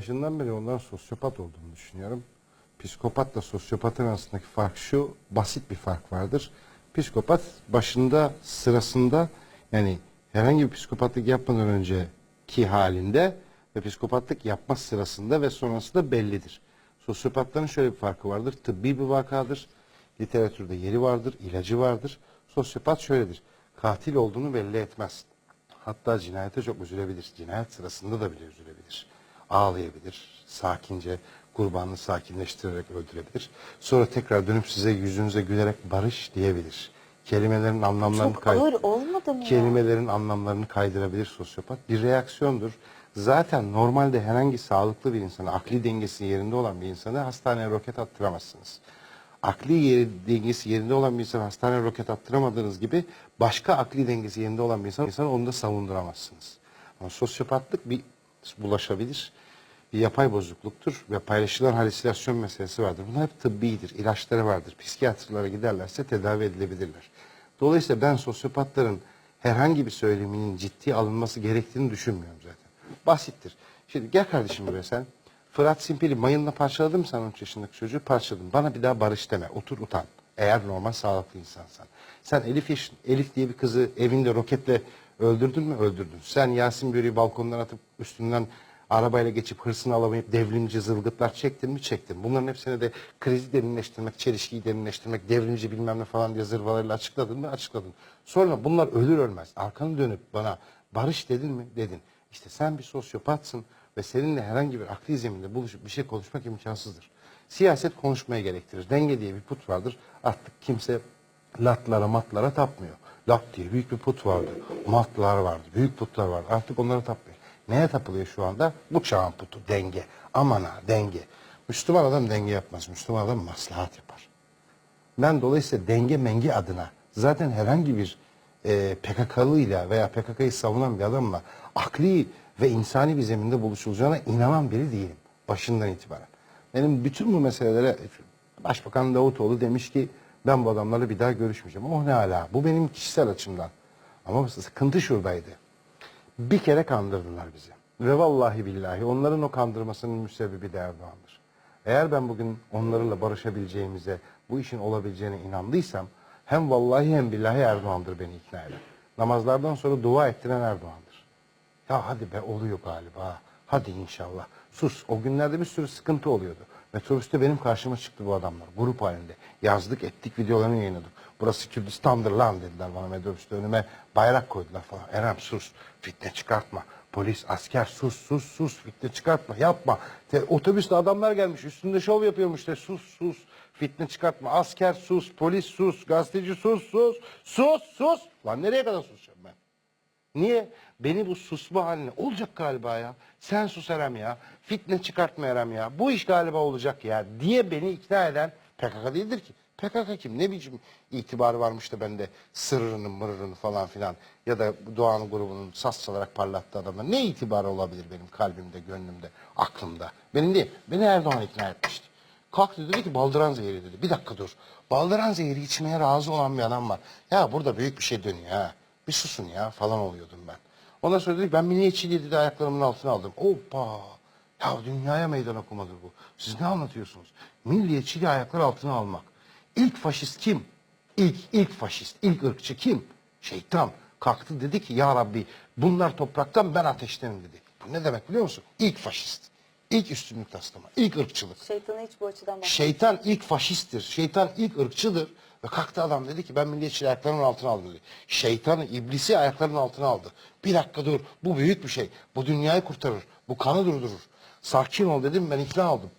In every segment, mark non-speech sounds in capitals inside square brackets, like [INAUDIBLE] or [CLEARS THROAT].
Başından beri onların sosyopat olduğunu düşünüyorum. Psikopatla sosyopatın arasındaki fark şu, basit bir fark vardır. Psikopat başında, sırasında yani herhangi bir psikopatlık yapmadan önceki halinde ve psikopatlık yapma sırasında ve sonrasında bellidir. Sosyopatların şöyle bir farkı vardır. Tıbbi bir vakadır. Literatürde yeri vardır, ilacı vardır. Sosyopat şöyledir. Katil olduğunu belli etmez. Hatta cinayete çok üzülebilir. Cinayet sırasında da bile üzülebilir. Ağlayabilir. Sakince kurbanını sakinleştirerek öldürebilir. Sonra tekrar dönüp size yüzünüze gülerek barış diyebilir. Kelimelerin anlamlarını Çok ağır olmadı mı kelimelerin anlamlarını kaydırabilir sosyopat. Bir reaksiyondur. Zaten normalde herhangi sağlıklı bir insana, akli dengesi yerinde olan bir insana hastaneye roket attıramazsınız. Akli yeri, dengesi yerinde olan bir insana hastaneye roket attıramadığınız gibi başka akli dengesi yerinde olan bir insan, insana onu da savunduramazsınız. Ama sosyopatlık bir bulaşabilir. Bir yapay bozukluktur ve paylaşılan halüsinasyon meselesi vardır. Bunlar hep tıbbidir, ilaçları vardır. Psikiyatrlara giderlerse tedavi edilebilirler. Dolayısıyla ben sosyopatların herhangi bir söyleminin ciddiye alınması gerektiğini düşünmüyorum zaten. Basittir. Şimdi gel kardeşim buraya sen. Fırat Simpil'i mayınla parçaladın mı sen 13 yaşındaki çocuğu? Parçaladın. Bana bir daha barış deme. Otur utan. Eğer normal sağlıklı insansan. Sen Elif, yaş- Elif diye bir kızı evinde roketle öldürdün mü? Öldürdün. Sen Yasin Börü'yü balkondan atıp üstünden arabayla geçip hırsını alamayıp devrimci zılgıtlar çektin mi? Çektin. Bunların hepsine de krizi derinleştirmek, çelişkiyi derinleştirmek, devrimci bilmem ne falan diye zırvalarıyla açıkladın mı? Açıkladın. Sonra bunlar ölür ölmez arkanı dönüp bana barış dedin mi? Dedin. İşte sen bir sosyopatsın ve seninle herhangi bir akli zeminde buluşup bir şey konuşmak imkansızdır. Siyaset konuşmaya gerektirir. Denge diye bir put vardır. Artık kimse latlara matlara tapmıyor. Lat diye büyük bir put vardı. Matlar vardı. Büyük putlar vardı. Artık onlara tapmıyor. Neye tapılıyor şu anda? Bu çağın putu. Denge. Aman ha denge. Müslüman adam denge yapmaz. Müslüman adam maslahat yapar. Ben dolayısıyla denge mengi adına zaten herhangi bir e, PKK'lıyla veya PKK'yı savunan bir adamla akli ve insani bir zeminde buluşulacağına inanan biri değilim. Başından itibaren. Benim bütün bu meselelere Başbakan Davutoğlu demiş ki ben bu adamlarla bir daha görüşmeyeceğim. Oh ne ala. Bu benim kişisel açımdan. Ama sıkıntı şuradaydı. Bir kere kandırdılar bizi. Ve vallahi billahi onların o kandırmasının müsebbibi de Erdoğan'dır. Eğer ben bugün onlarla barışabileceğimize, bu işin olabileceğine inandıysam hem vallahi hem billahi Erdoğan'dır beni ikna eden. Namazlardan sonra dua ettiren Erdoğan'dır. Ya hadi be oluyor galiba. Hadi inşallah. Sus. O günlerde bir sürü sıkıntı oluyordu. Metrobüste benim karşıma çıktı bu adamlar. Grup halinde. Yazdık ettik videolarını yayınladık. Burası Kürdistan'dır lan dediler bana metrobüste önüme. Bayrak koydular falan. Erem sus. Fitne çıkartma. Polis, asker sus sus sus. Fitne çıkartma. Yapma. Te, otobüste adamlar gelmiş. Üstünde şov yapıyormuş de. Sus sus. Fitne çıkartma. Asker sus. Polis sus. Gazeteci sus sus. Sus sus. Lan nereye kadar susacağım ben? Niye? Beni bu susma haline olacak galiba ya. Sen sus Erem ya. Fitne çıkartma Erem ya. Bu iş galiba olacak ya diye beni ikna eden PKK değildir ki. PKK kim? Ne biçim itibarı varmış da bende sırrını mırrını falan filan ya da Doğan grubunun sas çalarak parlattığı adamlar. Ne itibarı olabilir benim kalbimde, gönlümde, aklımda? Benim değil. Beni Erdoğan ikna etmişti. Kalktı dedi ki baldıran zehri dedi. Bir dakika dur. Baldıran zehri içmeye razı olan bir adam var. Ya burada büyük bir şey dönüyor ha. Bir susun ya falan oluyordum ben. Ondan sonra dedi ki ben milliyetçiliği dedi ayaklarımın altına aldım. Hoppa. Ya dünyaya meydan okumadır bu. Siz ne anlatıyorsunuz? Milliyetçiliği ayaklar altına almak. İlk faşist kim? İlk, ilk faşist, ilk ırkçı kim? Şeytan. Kalktı dedi ki ya Rabbi bunlar topraktan ben ateştenim dedi. Bu ne demek biliyor musun? İlk faşist. İlk üstünlük taslama. ilk ırkçılık. Şeytanı hiç bu açıdan bak. Şeytan ilk faşisttir. Şeytan ilk ırkçıdır. Ve kalktı adam dedi ki ben milliyetçiliği ayaklarımın altına aldım dedi. Şeytanı, iblisi ayaklarının altına aldı. Bir dakika dur. Bu büyük bir şey. Bu dünyayı kurtarır. Bu kanı durdurur. Sakin ol dedim ben ikna oldum.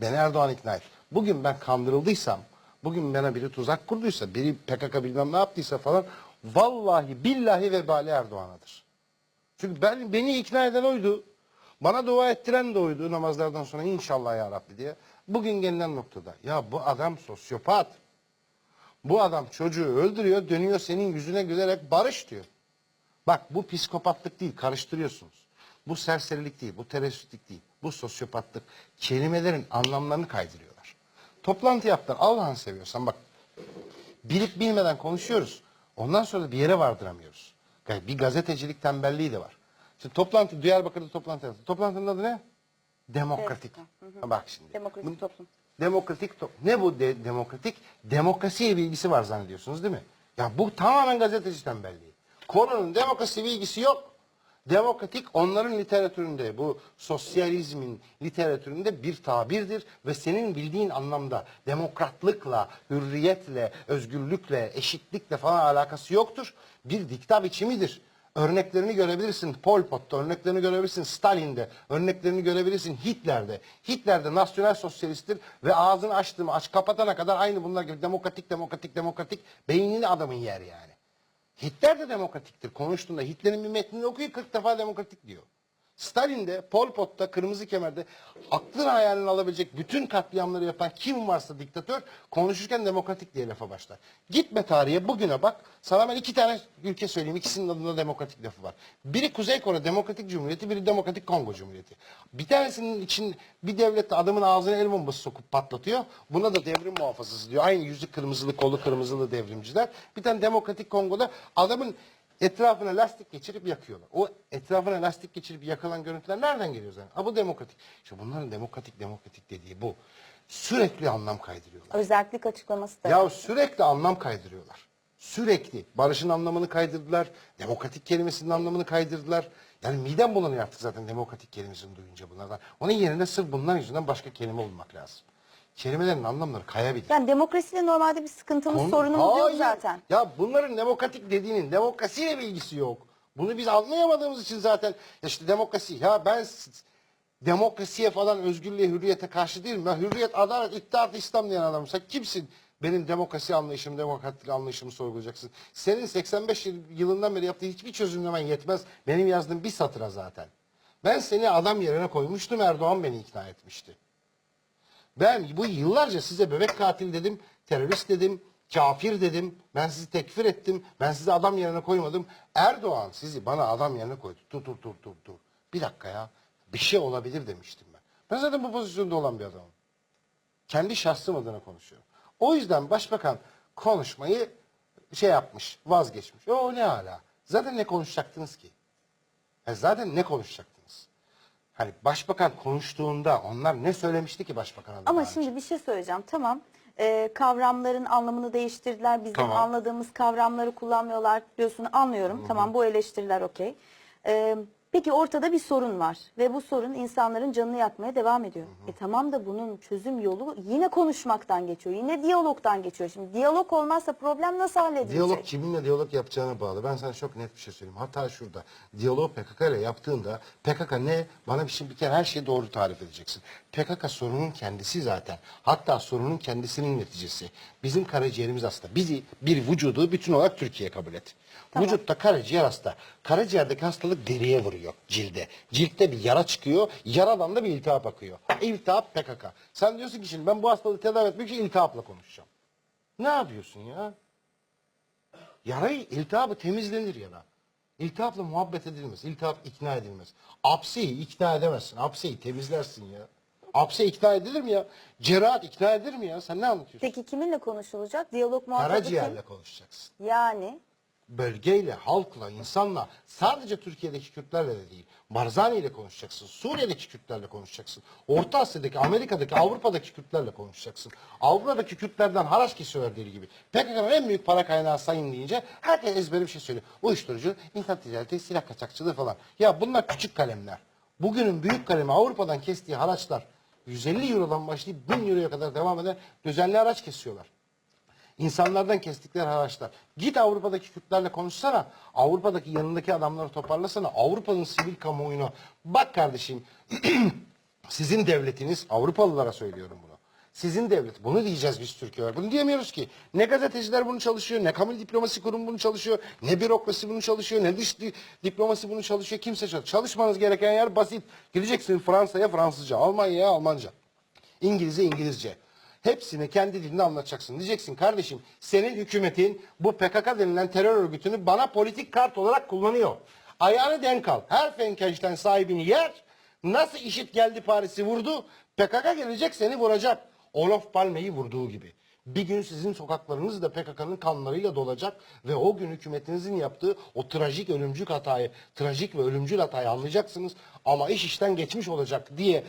Beni Erdoğan ikna et. Bugün ben kandırıldıysam, bugün bana biri tuzak kurduysa, biri PKK bilmem ne yaptıysa falan, vallahi billahi vebali Erdoğan'adır. Çünkü ben, beni ikna eden oydu. Bana dua ettiren de oydu namazlardan sonra inşallah ya Rabbi diye. Bugün gelinen noktada ya bu adam sosyopat. Bu adam çocuğu öldürüyor dönüyor senin yüzüne gülerek barış diyor. Bak bu psikopatlık değil karıştırıyorsunuz. Bu serserilik değil, bu teröristlik değil. Bu sosyopatlık. Kelimelerin anlamlarını kaydırıyorlar. Toplantı yaptılar. Allah'ını seviyorsan bak bilip bilmeden konuşuyoruz. Ondan sonra da bir yere vardıramıyoruz. Yani bir gazetecilik tembelliği de var. Şimdi toplantı, Diyarbakır'da toplantı yaptı. Toplantının adı ne? Demokratik. Ha, Bak şimdi. Demokratik toplum. Demokratik ne bu de- demokratik? Demokrasiye bilgisi var zannediyorsunuz değil mi? Ya bu tamamen gazeteci tembelliği. Konunun demokrasi bilgisi yok. Demokratik onların literatüründe bu sosyalizmin literatüründe bir tabirdir ve senin bildiğin anlamda demokratlıkla, hürriyetle, özgürlükle, eşitlikle falan alakası yoktur. Bir dikta biçimidir. Örneklerini görebilirsin Pol Pot'ta, örneklerini görebilirsin Stalin'de, örneklerini görebilirsin Hitler'de. Hitler de nasyonel sosyalisttir ve ağzını açtığımı aç kapatana kadar aynı bunlar gibi demokratik, demokratik, demokratik beynini adamın yer yani. Hitler de demokratiktir. Konuştuğunda Hitler'in bir metnini okuyup 40 defa demokratik diyor. Stalin de, Pol Pot'ta, Kırmızı Kemer'de aklın hayalini alabilecek bütün katliamları yapan kim varsa diktatör konuşurken demokratik diye lafa başlar. Gitme tarihe bugüne bak. Sana ben iki tane ülke söyleyeyim. İkisinin adında demokratik lafı var. Biri Kuzey Kore Demokratik Cumhuriyeti, biri Demokratik Kongo Cumhuriyeti. Bir tanesinin için bir devlet de adamın ağzına el bombası sokup patlatıyor. Buna da devrim muhafazası diyor. Aynı yüzü kırmızılı, kolu kırmızılı devrimciler. Bir tane Demokratik Kongo'da adamın Etrafına lastik geçirip yakıyorlar. O etrafına lastik geçirip yakılan görüntüler nereden geliyor zaten? Ha bu demokratik. İşte bunların demokratik demokratik dediği bu. Sürekli anlam kaydırıyorlar. Özellik açıklaması da. Ya sürekli anlam kaydırıyorlar. Sürekli. Barışın anlamını kaydırdılar. Demokratik kelimesinin anlamını kaydırdılar. Yani midem bulanıyor artık zaten demokratik kelimesini duyunca bunlardan. Onun yerine sırf bunlar yüzünden başka kelime bulmak lazım. Kelimelerin anlamları kayabilir. Yani demokrasiyle normalde bir sıkıntımız, Konu- sorunumuz yok Hayır. zaten. Ya bunların demokratik dediğinin demokrasiyle bir ilgisi yok. Bunu biz anlayamadığımız için zaten ya işte demokrasi ya ben s- demokrasiye falan özgürlüğe hürriyete karşı değilim. Ben hürriyet, adalet, ittihat, İslam diyen adamım. Sen kimsin? Benim demokrasi anlayışımı, demokratik anlayışımı sorgulayacaksın. Senin 85 yıl- yılından beri yaptığı hiçbir çözümlemen yetmez. Benim yazdığım bir satıra zaten. Ben seni adam yerine koymuştum. Erdoğan beni ikna etmişti. Ben bu yıllarca size bebek katil dedim, terörist dedim, kafir dedim. Ben sizi tekfir ettim. Ben sizi adam yerine koymadım. Erdoğan sizi bana adam yerine koydu. Dur dur dur dur dur. Bir dakika ya. Bir şey olabilir demiştim ben. Ben zaten bu pozisyonda olan bir adamım. Kendi şahsım adına konuşuyorum. O yüzden başbakan konuşmayı şey yapmış, vazgeçmiş. O ne hala? Zaten ne konuşacaktınız ki? Ya zaten ne konuşacaktınız? Hani başbakan konuştuğunda onlar ne söylemişti ki başbakan adına? Ama önce? şimdi bir şey söyleyeceğim. Tamam. Ee, kavramların anlamını değiştirdiler. Bizim Tamam. anladığımız kavramları kullanmıyorlar diyorsun. Anlıyorum. Tamam bu eleştiriler okey. Ee, peki ortada bir sorun var. Ve bu sorun insanların canını yakmaya devam ediyor. E tamam da bunun çözüm yolu yine konuşmaktan geçiyor. Yine diyalogdan geçiyor. Şimdi diyalog olmazsa problem nasıl halledilecek? Diyalog kiminle diyalog yapacağına bağlı. Ben sana çok net bir şey söyleyeyim. Hata şurada. Diyalog PKK ile yaptığında PKK ne? Bana bir şey bir kere her şeyi doğru tarif edeceksin. PKK sorunun kendisi zaten. Hatta sorunun kendisinin neticesi. Bizim karaciğerimiz hasta. Bizi bir vücudu bütün olarak Türkiye kabul et. Vücutta karaciğer hasta. Karaciğerdeki hastalık deriye vuruyor cilde. Ciltte bir yara çıkıyor. Yaradan da bir iltihap akıyor. İltihap PKK. Sen diyorsun ki şimdi ben bu hastalığı tedavi etmek için iltihapla konuşacağım. Ne yapıyorsun ya? Yarayı, iltihabı temizlenir yara. İltihapla muhabbet edilmez. İltihap ikna edilmez. Apseyi ikna edemezsin. Apseyi temizlersin ya. Apse ikna edilir mi ya? Cerrahat ikna edilir mi ya? Sen ne anlatıyorsun? Peki kiminle konuşulacak? Diyalog Karaciğerle kim? konuşacaksın. Yani Bölgeyle, halkla, insanla, sadece Türkiye'deki Kürtlerle de değil. Barzani ile konuşacaksın. Suriye'deki Kürtlerle konuşacaksın. Orta Asya'daki, Amerika'daki, Avrupa'daki Kürtlerle konuşacaksın. Avrupa'daki Kürtlerden haraç kesiyorlar deli gibi. PKK'nın en büyük para kaynağı sayın deyince herkes ezbere bir şey söylüyor. Uyuşturucu, insan ticareti, silah kaçakçılığı falan. Ya bunlar küçük kalemler. Bugünün büyük kalemi Avrupa'dan kestiği haraçlar 150 Euro'dan başlayıp 1000 Euro'ya kadar devam eden düzenli haraç kesiyorlar. İnsanlardan kestikleri haraçlar. Git Avrupa'daki Kürtlerle konuşsana. Avrupa'daki yanındaki adamları toparlasana. Avrupa'nın sivil kamuoyuna. Bak kardeşim [CLEARS THROAT] sizin devletiniz Avrupalılara söylüyorum bunu. Sizin devlet. Bunu diyeceğiz biz Türkiye'ler. Bunu diyemiyoruz ki. Ne gazeteciler bunu çalışıyor, ne kamu diplomasi kurumu bunu çalışıyor, ne bürokrasi bunu çalışıyor, ne dış di- diplomasi bunu çalışıyor. Kimse çalışıyor. Çalışmanız gereken yer basit. Gideceksin Fransa'ya Fransızca, Almanya'ya Almanca, İngilizce İngilizce. Hepsini kendi dilinde anlatacaksın. Diyeceksin kardeşim senin hükümetin bu PKK denilen terör örgütünü bana politik kart olarak kullanıyor. Ayağını denk al. Her Fenkenstein sahibini yer. Nasıl işit geldi Paris'i vurdu. PKK gelecek seni vuracak. Olof Palme'yi vurduğu gibi. Bir gün sizin sokaklarınız da PKK'nın kanlarıyla dolacak ve o gün hükümetinizin yaptığı o trajik ölümcül hatayı, trajik ve ölümcül hatayı anlayacaksınız ama iş işten geçmiş olacak diye